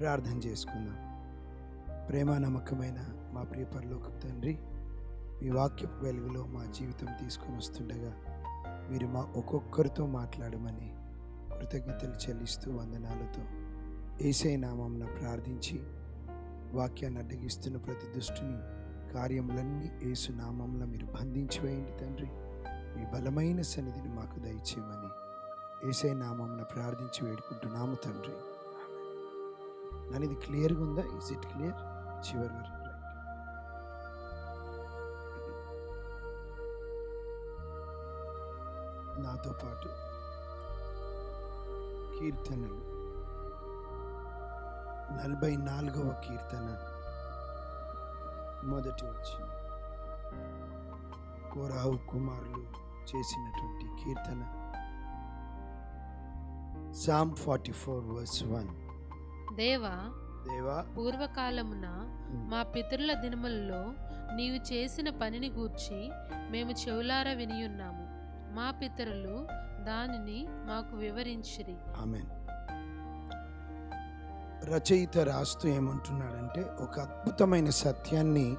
ప్రార్థన చేసుకుందాం. ప్రేమ నమ్మకమైన మా ప్రియ పరలోక తండ్రి మీ వాక్యపు వెలుగులో మా జీవితం తీసుకొని వస్తుండగా మీరు మా ఒక్కొక్కరితో మాట్లాడమని కృతజ్ఞతలు చెల్లిస్తూ వందనాలతో ఏసై నామంన ప్రార్థించి వాక్యాన్ని అడ్డగిస్తున్న ప్రతి దుష్టుని కార్యములన్నీ ఏసు నామంలో మీరు బంధించి వేయండి తండ్రి. మీ బలమైన సన్నిధిని మాకు దయచేయమని ఏసై నామంన ప్రార్థించి వేడుకుంటున్నాము తండ్రి. నన్ను ఇది క్లియర్గా ఉందా? ఈజ్ ఇట్ క్లియర్ చివరి వరకు నాతో పాటు కీర్తనలు. నలభై నాలుగవ కీర్తన మొదటి వచ్చిన కోరాహు కుమారులు చేసినటువంటి కీర్తన. Psalm forty four verse one దేవా దేవా పూర్వకాలమున మా పితరుల దినములలో నీవు చేసిన పనిని గూర్చి మేము చెవులార వినియున్నాము. మా పితరులు దానిని మాకు వివరించిరి. ఆమెన్. రచయిత రాస్తూ ఏమంటున్నాడంటే ఒక అద్భుతమైన సత్యాన్ని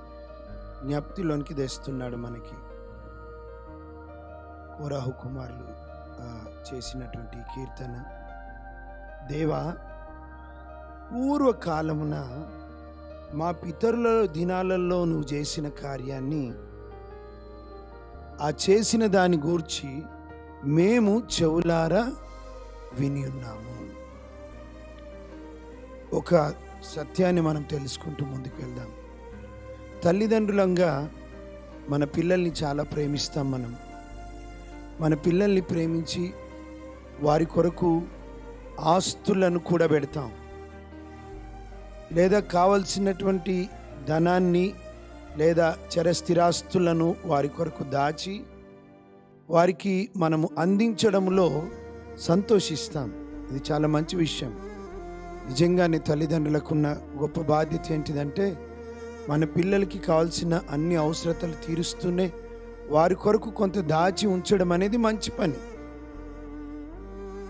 జ్ఞప్తిలోనికి తెస్తున్నాడు మనకి. కోరాహు కుమారులు చేసినటువంటి కీర్తన. దేవా పూర్వకాలమున మా పితరుల దినాలలో నువ్వు చేసిన కార్యాన్ని ఆ చేసిన దాని గూర్చి మేము చెవులారా విని ఉన్నాము. ఒక సత్యాన్ని మనం తెలుసుకుంటూ ముందుకు వెళ్దాం తల్లిదండ్రులంగా మన పిల్లల్ని చాలా ప్రేమిస్తాం మనం. మన పిల్లల్ని ప్రేమించి వారి కొరకు ఆస్తులను కూడా పెడతాం. లేదా కావలసినటువంటి ధనాన్ని లేదా చరస్థిరాస్తులను వారి కొరకు దాచి వారికి మనము అందించడంలో సంతోషిస్తాం. ఇది చాలా మంచి విషయం. నిజంగానే తల్లిదండ్రులకున్న గొప్ప బాధ్యత ఏంటిదంటే మన పిల్లలకి కావాల్సిన అన్ని అవసరతలు తీరుస్తూనే వారి కొరకు కొంత దాచి ఉంచడం అనేది మంచి పని.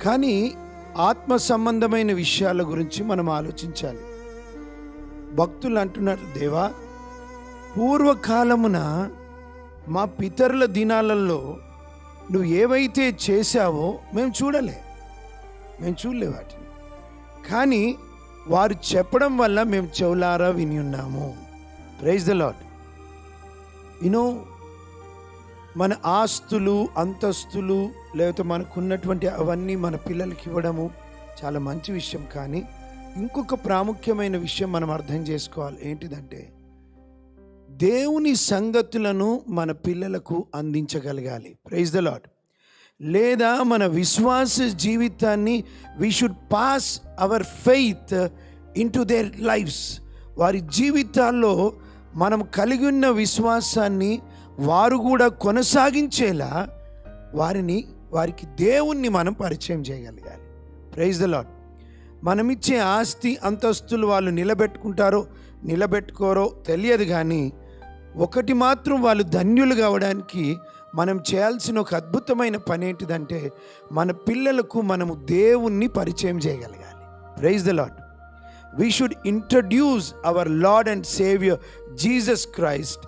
కానీ ఆత్మ సంబంధమైన విషయాల గురించి మనం ఆలోచించాలి. భక్తులు అంటున్నారు దేవా పూర్వకాలమున మా పితరుల దినాలలో నువ్వు ఏవైతే చేశావో మేము చూడలే. మేము చూడలే వాటిని. కానీ వారు చెప్పడం వల్ల మేము చెవులారా విని ఉన్నాము. ప్రైజ్ ద లాడ్ యూనో మన ఆస్తులు అంతస్తులు లేకపోతే మనకున్నటువంటి అవన్నీ మన పిల్లలకి ఇవ్వడము చాలా మంచి విషయం కానీ ఇంకొక ప్రాముఖ్యమైన విషయం మనం అర్థం చేసుకోవాలి. ఏంటిదంటే దేవుని సంగతులను మన పిల్లలకు అందించగలగాలి. ప్రైజ్ ద లాడ్ లేదా మన విశ్వాస జీవితాన్ని we should pass our faith into their lives వారి జీవితాల్లో మనం కలిగి ఉన్న విశ్వాసాన్ని వారు కూడా కొనసాగించేలా వారిని వారికి దేవుణ్ణి మనం పరిచయం చేయగలగాలి. ప్రైజ్ ద లాడ్ మనమిచ్చే ఆస్తి అంతస్తులు వాళ్ళు నిలబెట్టుకుంటారో నిలబెట్టుకోరో తెలియదు కానీ ఒకటి మాత్రం వాళ్ళు ధన్యులు కావడానికి మనం చేయాల్సిన ఒక అద్భుతమైన పని ఏంటిదంటే మన పిల్లలకు మనము దేవుణ్ణి పరిచయం చేయగలగాలి. Praise the Lord we should introduce our Lord and Saviour Jesus Christ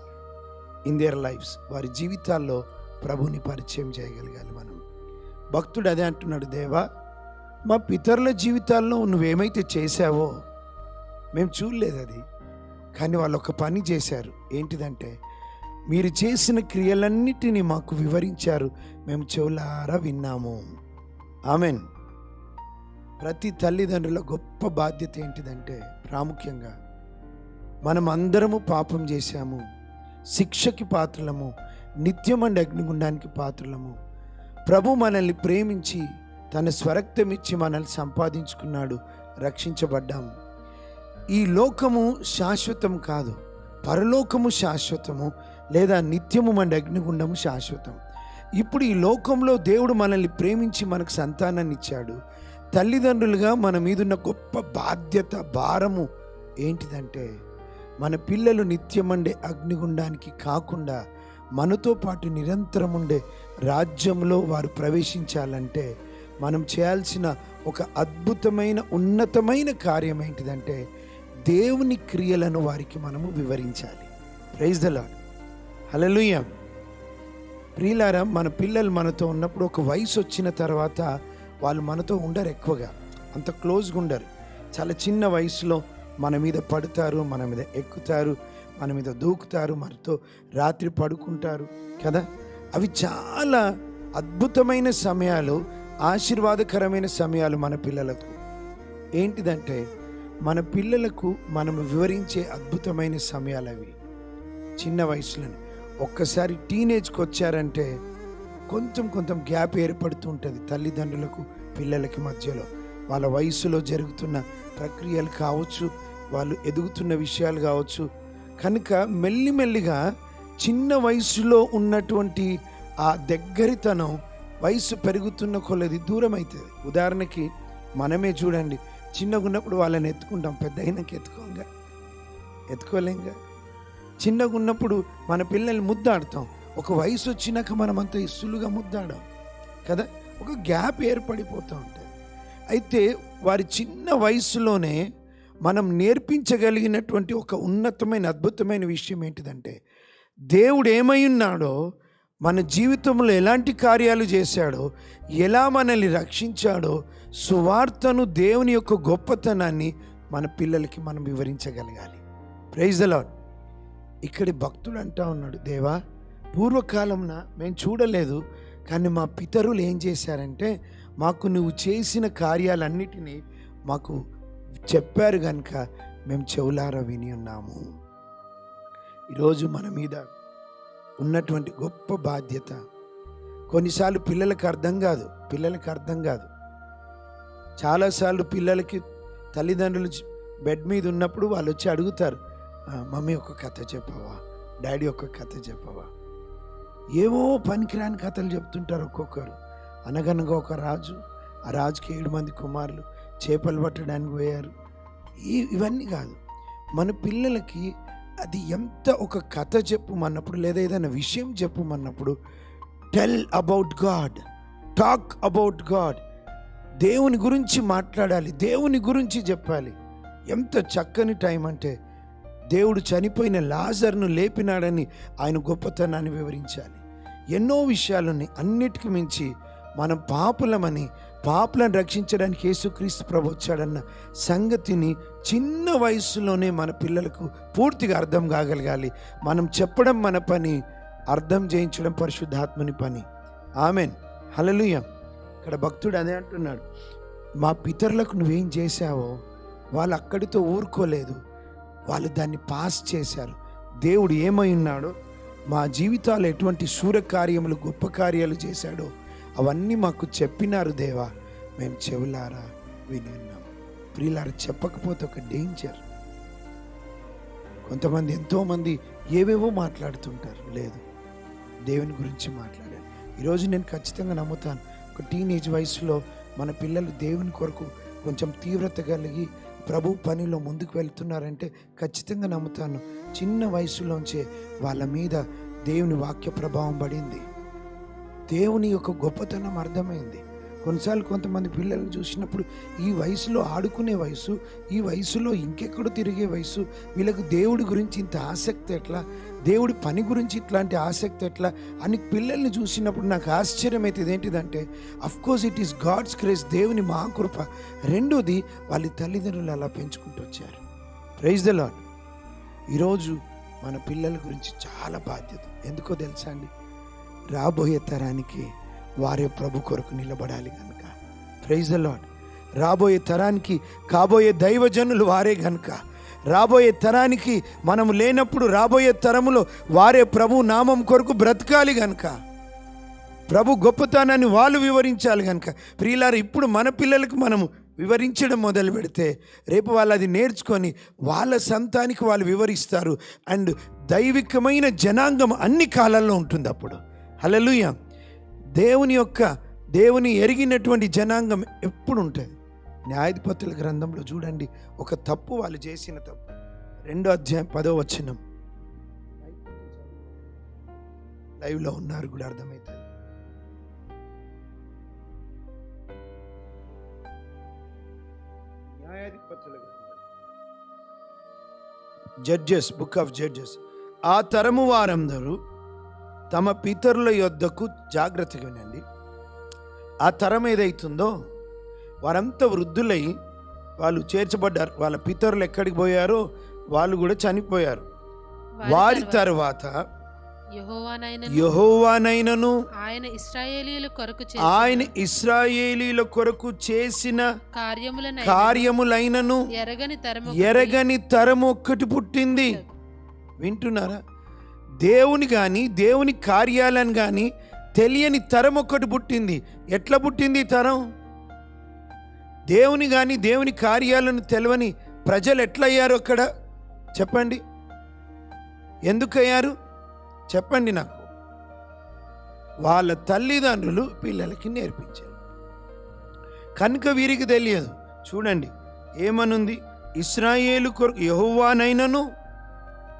in their lives వారి జీవితాల్లో ప్రభుని పరిచయం చేయగలగాలి మనం. భక్తుడు అదే అంటున్నాడు దేవా మా పితరుల జీవితాల్లో నువ్వేమైతే చేశావో మేము చూడలేదు అది. కానీ వాళ్ళు ఒక పని చేశారు. ఏంటిదంటే మీరు చేసిన క్రియలన్నిటినీ మాకు వివరించారు. మేము చెవులారా విన్నాము. ఆమెన్. ప్రతి తల్లిదండ్రుల గొప్ప బాధ్యత ఏంటిదంటే ప్రాముఖ్యంగా మనం అందరము పాపం చేశాము. శిక్షకి పాత్రలము నిత్యమండి అగ్నిగుండానికి పాత్రలము. ప్రభు మనల్ని ప్రేమించి తన స్వరక్తం ఇచ్చి మనల్ని సంపాదించుకున్నాడు. రక్షించబడ్డాము ఈ లోకము శాశ్వతం కాదు. పరలోకము శాశ్వతము లేదా నిత్యము మన అగ్నిగుండము శాశ్వతం. ఇప్పుడు ఈ లోకంలో దేవుడు మనల్ని ప్రేమించి మనకు సంతానాన్ని ఇచ్చాడు. తల్లిదండ్రులుగా మన మీదున్న గొప్ప బాధ్యత భారము ఏంటిదంటే మన పిల్లలు నిత్యమండే అగ్నిగుండానికి కాకుండా మనతో పాటు నిరంతరం ఉండే రాజ్యంలో వారు ప్రవేశించాలంటే మనం చేయాల్సిన ఒక అద్భుతమైన ఉన్నతమైన కార్యం ఏంటిదంటే దేవుని క్రియలను వారికి మనము వివరించాలి. ప్రైజ్ ద లాడ్ హలలుయ ప్రియులారా మన పిల్లలు మనతో ఉన్నప్పుడు ఒక వయసు వచ్చిన తర్వాత వాళ్ళు మనతో ఉండరు ఎక్కువగా. అంత క్లోజ్గా ఉండరు. చాలా చిన్న వయసులో మన మీద పడతారు మన మీద ఎక్కుతారు మన మీద దూకుతారు మనతో రాత్రి పడుకుంటారు కదా. అవి చాలా అద్భుతమైన సమయాలు ఆశీర్వాదకరమైన సమయాలు మన పిల్లలకు. ఏంటిదంటే మన పిల్లలకు మనం వివరించే అద్భుతమైన సమయాలు అవి చిన్న వయసులోనే. ఒక్కసారి టీనేజ్కి వచ్చారంటే కొంచెం కొంచెం గ్యాప్ ఏర్పడుతూ ఉంటుంది తల్లిదండ్రులకు పిల్లలకి మధ్యలో. వాళ్ళ వయసులో జరుగుతున్న ప్రక్రియలు కావచ్చు వాళ్ళు ఎదుగుతున్న విషయాలు కావచ్చు. కనుక మెల్లిమెల్లిగా చిన్న వయసులో ఉన్నటువంటి ఆ దగ్గరితనం వయసు పెరుగుతున్న కొలది దూరం అవుతుంది ఉదాహరణకి మనమే చూడండి చిన్నగా ఉన్నప్పుడు వాళ్ళని ఎత్తుకుంటాం పెద్ద అయినాక ఎత్తుకోంగా. ఎత్తుకోలేంగా? చిన్నగా ఉన్నప్పుడు మన పిల్లల్ని ముద్దాడతాం. ఒక వయసు వచ్చినాక మనం అంత ఇసులుగా ముద్దాడాం కదా? ఒక గ్యాప్ ఏర్పడిపోతూ ఉంటుంది. అయితే వారి చిన్న వయసులోనే మనం నేర్పించగలిగినటువంటి ఒక ఉన్నతమైన అద్భుతమైన విషయం ఏంటిదంటే దేవుడు ఏమై ఉన్నాడో మన జీవితంలో ఎలాంటి కార్యాలు చేశాడో ఎలా మనల్ని రక్షించాడో సువార్తను దేవుని యొక్క గొప్పతనాన్ని మన పిల్లలకి మనం వివరించగలగాలి. ప్రైజ్ అలాడ్ ఇక్కడి భక్తుడు అంటా ఉన్నాడు దేవా పూర్వకాలంన మేము చూడలేదు కానీ మా పితరులు ఏం చేశారంటే మాకు నువ్వు చేసిన కార్యాలన్నిటినీ మాకు చెప్పారు కనుక మేము చెవులారా విని ఉన్నాము. ఈరోజు మన మీద ఉన్నటువంటి గొప్ప బాధ్యత. కొన్నిసార్లు పిల్లలకు అర్థం కాదు పిల్లలకి అర్థం కాదు. చాలాసార్లు పిల్లలకి తల్లిదండ్రులు బెడ్ మీద ఉన్నప్పుడు వాళ్ళు వచ్చి అడుగుతారు మమ్మీ ఒక కథ చెప్పవా? డాడీ ఒక కథ చెప్పవా? ఏవో పనికిరాని కథలు చెప్తుంటారు ఒక్కొక్కరు. అనగనగా ఒక రాజు ఆ రాజుకి ఏడు మంది కుమారులు చేపలు పట్టడానికి పోయారు. ఇవన్నీ కాదు. మన పిల్లలకి అది ఎంత ఒక కథ చెప్పమన్నప్పుడు లేదా ఏదైనా విషయం చెప్పమన్నప్పుడు tell about God talk about God దేవుని గురించి మాట్లాడాలి దేవుని గురించి చెప్పాలి. ఎంత చక్కని టైం అంటే దేవుడు చనిపోయిన లాజర్ను లేపినాడని ఆయన గొప్పతనాన్ని వివరించాలి. ఎన్నో విషయాలని అన్నిటికి మించి మనం పాపులమని పాపులను రక్షించడానికి యేసుక్రీస్తు ప్రభు వచ్చాడన్న సంగతిని చిన్న వయసులోనే మన పిల్లలకు పూర్తిగా అర్థం కాగలగాలి. మనం చెప్పడం మన పని అర్థం చేయించడం పరిశుద్ధాత్మని పని. ఆమెన్. హలలుయ ఇక్కడ భక్తుడు అదే అంటున్నాడు. మా పితరులకు నువ్వేం చేశావో వాళ్ళు అక్కడితో ఊరుకోలేదు. వాళ్ళు దాన్ని పాస్ చేశారు. దేవుడు ఏమై ఉన్నాడో మా జీవితాలు ఎటువంటి శూర కార్యములు గొప్ప కార్యాలు చేశాడో అవన్నీ మాకు చెప్పినారు దేవా. మేము చెవులారా విని ఉన్నాం ప్రియులారా చెప్పకపోతే ఒక డేంజర్ కొంతమంది ఎంతోమంది ఏవేవో మాట్లాడుతుంటారు. లేదు దేవుని గురించి మాట్లాడారు. ఈరోజు నేను ఖచ్చితంగా నమ్ముతాను ఒక టీనేజ్ వయసులో మన పిల్లలు దేవుని కొరకు కొంచెం తీవ్రత కలిగి ప్రభు పనిలో ముందుకు వెళ్తున్నారంటే ఖచ్చితంగా నమ్ముతాను. చిన్న వయసులోంచే వాళ్ళ మీద దేవుని వాక్య ప్రభావం పడింది. దేవుని యొక్క గొప్పతనం అర్థమైంది. కొన్నిసార్లు కొంతమంది పిల్లల్ని చూసినప్పుడు ఈ వయసులో ఆడుకునే వయసు ఈ వయసులో ఇంకెక్కడో తిరిగే వయసు వీళ్ళకు దేవుడి గురించి ఇంత ఆసక్తి ఎట్లా దేవుడి పని గురించి ఇట్లాంటి ఆసక్తి ఎట్లా అని పిల్లల్ని చూసినప్పుడు నాకు ఆశ్చర్యం అవుతుంది ఏంటిదంటే course it is God's grace దేవుని మహాకృప. రెండోది వాళ్ళ తల్లిదండ్రులు అలా పెంచుకుంటూ వచ్చారు. ప్రైజ్ ద లాడ్ ఈరోజు మన పిల్లల గురించి చాలా బాధ్యత. ఎందుకో తెలుసా అండి? రాబోయే తరానికి వారే ప్రభు కొరకు నిలబడాలి కనుక ప్రైజ్ లాడ్ రాబోయే తరానికి కాబోయే దైవజనులు వారే గనుక. రాబోయే తరానికి మనము లేనప్పుడు రాబోయే తరములో వారే ప్రభు నామం కొరకు బ్రతకాలి గనుక. ప్రభు గొప్పతనాన్ని వాళ్ళు వివరించాలి కనుక ప్రియులారు ఇప్పుడు మన పిల్లలకు మనము వివరించడం మొదలు పెడితే రేపు వాళ్ళు అది నేర్చుకొని వాళ్ళ సంతానికి వాళ్ళు వివరిస్తారు. అండ్ దైవికమైన జనాంగం అన్ని కాలాల్లో ఉంటుంది అప్పుడు. హలలుయ దేవుని యొక్క దేవుని ఎరిగినటువంటి జనాంగం ఎప్పుడు ఉంటుంది న్యాయధిపతుల గ్రంథంలో చూడండి. ఒక తప్పు వాళ్ళు చేసిన తప్పు. రెండో అధ్యాయం పదో వచనం. లైవ్లో ఉన్నారు కూడా అర్థమవుతుంది జడ్జెస్ బుక్ ఆఫ్ జడ్జెస్. ఆ తరము వారందరూ తమ పితరుల యొద్దకు జాగ్రత్తగా వినండి. ఆ తరం ఏదైతుందో వారంతా వృద్ధులై వాళ్ళు చేర్చబడ్డారు. వాళ్ళ పితరులు ఎక్కడికి పోయారో వాళ్ళు కూడా చనిపోయారు. వారి తర్వాత యెహోవానైనను ఆయన ఇశ్రాయేలీయుల కొరకు ఆయన ఇస్రాయేలీల కొరకు చేసిన కార్యములను కార్యములైనను ఎరగని తరము ఎరగని తరం ఒక్కటి పుట్టింది వింటున్నారా? దేవుని కానీ దేవుని కార్యాలను కానీ తెలియని తరం ఒక్కటి పుట్టింది. ఎట్లా పుట్టింది తరం? దేవుని కానీ దేవుని కార్యాలను తెలవని ప్రజలు ఎట్లయ్యారు అక్కడ? చెప్పండి. ఎందుకయ్యారు? చెప్పండి నాకు. వాళ్ళ తల్లిదండ్రులు పిల్లలకి నేర్పించారు. కనుక వీరికి తెలియదు. చూడండి ఏమనుంది? ఇస్రాయేలు కొరకు యహోవానైనను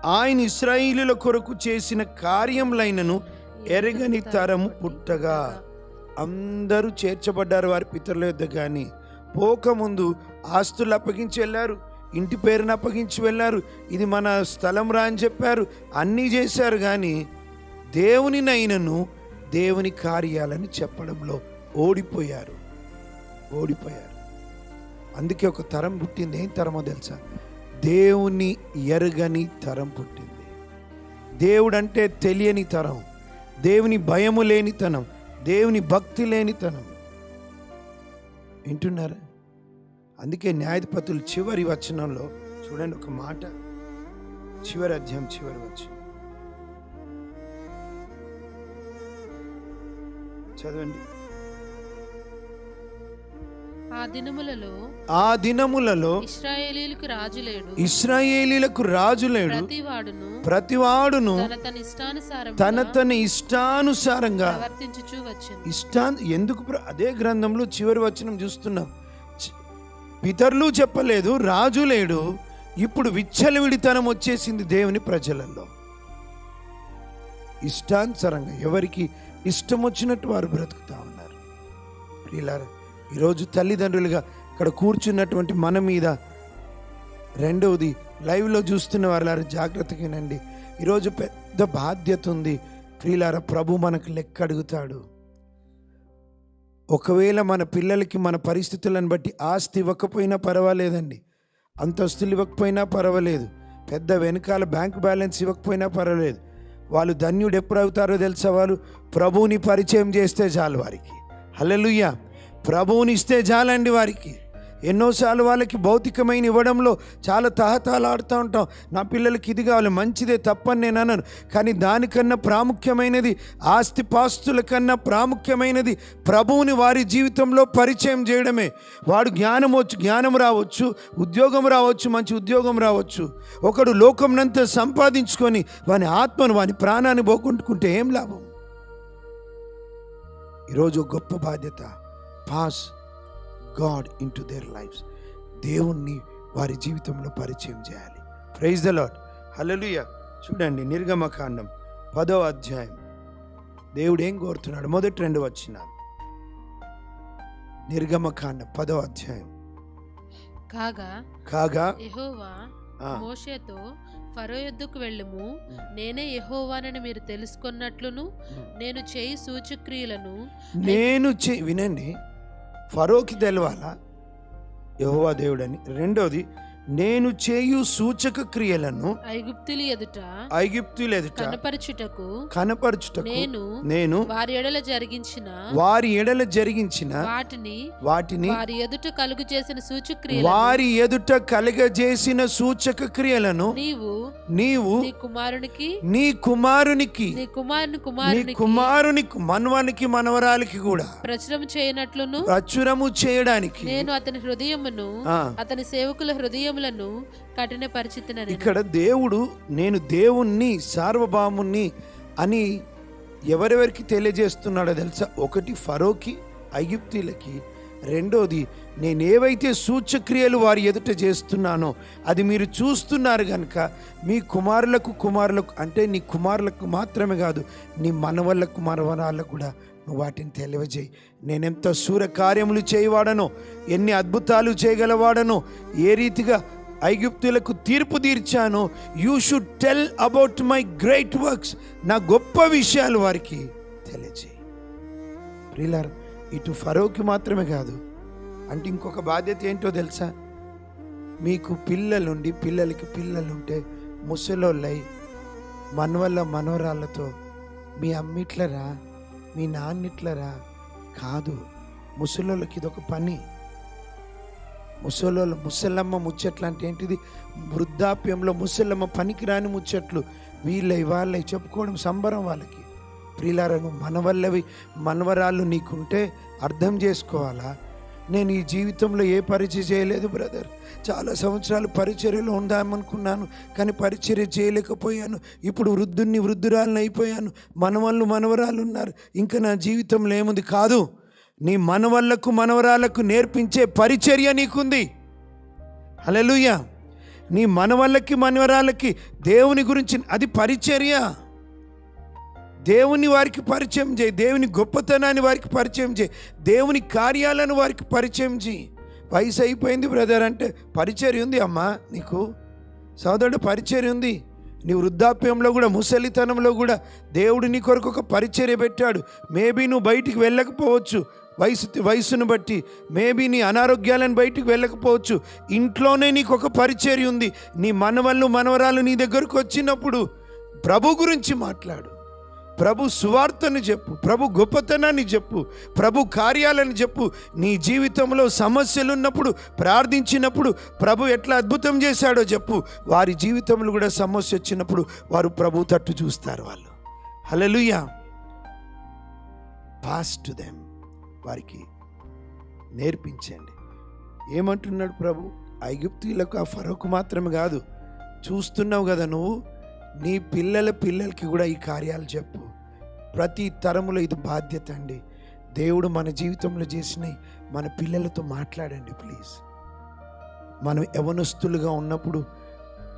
ఆయన ఇస్రాయిలుల కొరకు చేసిన కార్యములైనను ఎరగని తరము పుట్టగా. అందరూ చేర్చబడ్డారు వారి పితరుల యొద్ద కానీ పోకముందు ఆస్తులు అప్పగించి వెళ్ళారు. ఇంటి పేరును అప్పగించి వెళ్ళారు. ఇది మన స్థలం రా అని చెప్పారు. అన్నీ చేశారు కానీ దేవునినైనను దేవుని కార్యాలని చెప్పడంలో ఓడిపోయారు. ఓడిపోయారు. అందుకే ఒక తరం పుట్టింది. ఏం తరమో తెలుసా? దేవుని ఎరగని తరం పుట్టింది. దేవుడంటే తెలియని తరం. దేవుని భయము లేనితనం దేవుని భక్తి లేనితనం వింటున్నారా? అందుకే న్యాయాధిపతులు చివరి వచనంలో చూడండి ఒక మాట. చివరి అధ్యాయం చివరి వచనం. చదవండి. ఆ దినములలో ఆ దినములలో ఇశ్రాయేలీలకు రాజు లేడు. ఇస్రాయేలీలకు రాజు లేడు. ప్రతివాడును ప్రతివాడును తన తన ఇష్టానుసారం తన తన ఇష్టానుసారంగా ప్రవర్తించుచూ వచ్చును. ఇష్టా ఎందుకు అదే గ్రంథంలో చివరి వచనం చూస్తున్నాం. పితరులు చెప్పలేదు రాజు లేడు. ఇప్పుడు విచ్చలవిడితనం వచ్చేసింది దేవుని ప్రజలలో. ఇష్టానుసారంగా ఎవరికి ఇష్టం వచ్చినట్టు వారు బ్రతుకుతా ఉన్నారు. ప్రియులారా ఈరోజు తల్లిదండ్రులుగా ఇక్కడ కూర్చున్నటువంటి మన మీద రెండవది లైవ్లో చూస్తున్న వాళ్ళారు జాగ్రత్తగా వినండి. ఈరోజు పెద్ద బాధ్యత ఉంది. ప్రియులార ప్రభు మనకు లెక్క అడుగుతాడు. ఒకవేళ మన పిల్లలకి మన పరిస్థితులను బట్టి ఆస్తి ఇవ్వకపోయినా పర్వాలేదండి. అంతస్తులు ఇవ్వకపోయినా పర్వాలేదు. పెద్ద వెనకాల బ్యాంక్ బ్యాలెన్స్ ఇవ్వకపోయినా పర్వాలేదు. వాళ్ళు ధన్యుడు ఎప్పుడు అవుతారో తెలుసా? వాళ్ళు ప్రభువుని పరిచయం చేస్తే చాలు వారికి. హల్లెలూయా! ప్రభువుని ఇస్తే చాలండి వారికి. ఎన్నోసార్లు వాళ్ళకి భౌతికమైన ఇవ్వడంలో చాలా తహతలాడుతూ ఉంటాం. నా పిల్లలకి ఇది కావాలి మంచిదే తప్పని నేను అన్నాను కానీ దానికన్నా ప్రాముఖ్యమైనది ఆస్తి పాస్తుల కన్నా ప్రాముఖ్యమైనది ప్రభువుని వారి జీవితంలో పరిచయం చేయడమే. వాడు జ్ఞానం వచ్చు జ్ఞానం రావచ్చు ఉద్యోగం రావచ్చు మంచి ఉద్యోగం రావచ్చు. ఒకడు లోకంనంతా సంపాదించుకొని వాని ఆత్మను వాని ప్రాణాన్ని పోగొట్టుకుంటే ఏం లాభం? ఈరోజు గొప్ప బాధ్యత. Pass God into their lives దేవుణ్ణి వారి జీవితంలో పరిచయం చేయాలి. ప్రైజ్ ద లాడ్ హల్లెలూయ చూడండి నిర్గమకాండం పదో అధ్యాయం. దేవుడు ఏం కోరుతున్నాడు? మొదటి రెండు వచ్చిన నిర్గమకాండం పదో అధ్యాయం. కాగా కాగా యెహోవా మోషేతో ఫరో యొద్దకు వెళ్ళుము. నేనే యెహోవానని మీరు తెలుసుకున్నట్లును నేను చేయి సూచక్రియలను నేను చే వినండి. ఫరోకి తెలవాలా? యహోవా దేవుడని. రెండోది నేను చేయు సూచక క్రియలను ఐగుప్తులు ఎదుట ఐగిప్తులు ఎదుట కనపరచుటకు కనపరచుటకు నేను నేను వారి ఎడల జరిగించిన వారి ఎడల జరిగించిన వాటిని వాటిని వారి ఎదుట కలుగు చేసిన సూచక్రియలను వారి ఎదుట కలగజేసిన సూచక క్రియలను నీవు నీవు నీ కుమారునికి నీ కుమారునికి నీ కుమారుని నీ కుమారునికి కుమారుని మనవానికి మనవరాలకి కూడా ప్రచురం చేయనట్లును ప్రచురము చేయడానికి నేను అతని హృదయమును అతని సేవకుల హృదయములను కఠిన పరిచితినని ఇక్కడ దేవుడు నేను దేవుణ్ణి సార్వభౌముణ్ణి అని ఎవరెవరికి తెలియజేస్తున్నాడో తెలుసా? ఒకటి ఫరోకి ఐగుప్తీలకి రెండోది నేనేవైతే సూచక్రియలు వారి ఎదుట చేస్తున్నానో అది మీరు చూస్తున్నారు కనుక మీ కుమారులకు కుమారులకు అంటే నీ కుమారులకు మాత్రమే కాదు నీ మనవళ్ళకు మనవరాళ్ళకు కూడా నువ్వు వాటిని తెలియజేయి. నేనెంత శూర కార్యములు చేయవాడనో ఎన్ని అద్భుతాలు చేయగలవాడనో ఏ రీతిగా ఐగుప్తులకు తీర్పు తీర్చానో you should tell about my great works నా గొప్ప విషయాలు వారికి తెలియజేయి. ప్రియులార్ ఇటు ఫరోకి మాత్రమే కాదు అంటే ఇంకొక బాధ్యత ఏంటో తెలుసా? మీకు పిల్లలుండి పిల్లలకి పిల్లలుంటే ముసలోళ్ళై మనవల్ల మనవరాళ్ళతో మీ అమ్మిట్లరా మీ నాన్నిట్లరా? కాదు ముసలోళ్ళకి ఇదొక పని. ముసలోళ్ళ ముసలమ్మ ముచ్చట్లు అంటే ఏంటిది? వృద్ధాప్యంలో ముసలమ్మ పనికిరాని ముచ్చట్లు. వీళ్ళై వాళ్ళై చెప్పుకోవడం సంబరం వాళ్ళకి. ప్రియులారను మనవల్లవి మనవరాళ్ళు నీకుంటే అర్థం చేసుకోవాలా? నేను ఈ జీవితంలో ఏ పరిచయం చేయలేదు బ్రదర్. చాలా సంవత్సరాలు పరిచర్యలో ఉందామనుకున్నాను కానీ పరిచర్య చేయలేకపోయాను. ఇప్పుడు వృద్ధుణ్ణి వృద్ధురాలను అయిపోయాను. మనవళ్ళు మనవరాలు ఉన్నారు. ఇంకా నా జీవితంలో ఏముంది? కాదు. నీ మనవళ్ళకు మనవరాలకు నేర్పించే పరిచర్య నీకుంది. హల్లెలూయ. నీ మనవళ్ళకి మనవరాలకి దేవుని గురించి అది పరిచర్య. దేవుని వారికి పరిచయం చేయి. దేవుని గొప్పతనాన్ని వారికి పరిచయం చేయి. దేవుని కార్యాలను వారికి పరిచయం చేయి. వయసు అయిపోయింది బ్రదర్ అంటే పరిచర్య ఉంది అమ్మా నీకు. సోదరుడు పరిచర్య ఉంది. నీ వృద్ధాప్యంలో కూడా ముసలితనంలో కూడా దేవుడు నీ కొరకు ఒక పరిచర్య పెట్టాడు. మేబీ నువ్వు బయటికి వెళ్ళకపోవచ్చు. వయసు వయసును బట్టి మేబీ నీ అనారోగ్యాలను బయటికి వెళ్ళకపోవచ్చు. ఇంట్లోనే నీకు ఒక పరిచర్య ఉంది. నీ మనవళ్ళు మనవరాలు నీ దగ్గరకు వచ్చినప్పుడు ప్రభు గురించి మాట్లాడు. ప్రభు సువార్తను చెప్పు ప్రభు గొప్పతనాన్ని చెప్పు ప్రభు కార్యాలను చెప్పు. నీ జీవితంలో సమస్యలు ఉన్నప్పుడు ప్రార్థించినప్పుడు ప్రభు ఎట్లా అద్భుతం చేశాడో చెప్పు. వారి జీవితంలో కూడా సమస్య వచ్చినప్పుడు వారు ప్రభు తట్టు చూస్తారు వాళ్ళు. హలలుయా పాస్ టు దెమ్ వారికి నేర్పించండి. ఏమంటున్నాడు ప్రభు? ఐగుప్తీలకు ఆ ఫరోకు మాత్రమే కాదు. చూస్తున్నావు కదా నువ్వు? నీ పిల్లల పిల్లలకి కూడా ఈ కార్యాలు చెప్పు. ప్రతి తరములో ఇది బాధ్యత అండి. దేవుడు మన జీవితంలో చేసినవి మన పిల్లలతో మాట్లాడండి ప్లీజ్. మనం యవనస్తులుగా ఉన్నప్పుడు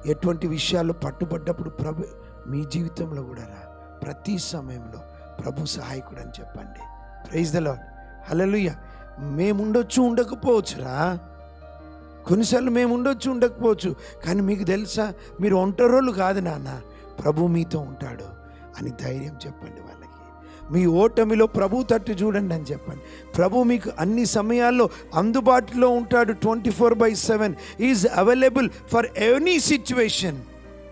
ఎటువంటి విషయాలు పట్టుబడ్డప్పుడు ప్రభు మీ జీవితంలో కూడా రా. ప్రతి సమయంలో ప్రభు సహాయకుడు అని చెప్పండి. ప్రైజ్ ద లాడ్ హల్లెలూయ మేము ఉండకపోవచ్చురా కొన్నిసార్లు మేము ఉండొచ్చు ఉండకపోవచ్చు. కానీ మీకు తెలుసా మీరు ఒంటరోళ్ళు కాదు నాన్న. ప్రభు మీతో ఉంటాడు అని ధైర్యం చెప్పండి వాళ్ళకి. మీ ఓటమిలో ప్రభు తట్టు చూడండి అని చెప్పండి. ప్రభు మీకు అన్ని సమయాల్లో అందుబాటులో ఉంటాడు twenty four by seven. Is available for any situation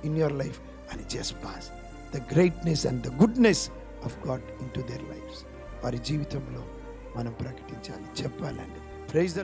in your life అని just pass the greatness and the goodness of God into their lives వారి జీవితంలో మనం ప్రకటించాలి. చెప్పాలండి. ప్రైజ్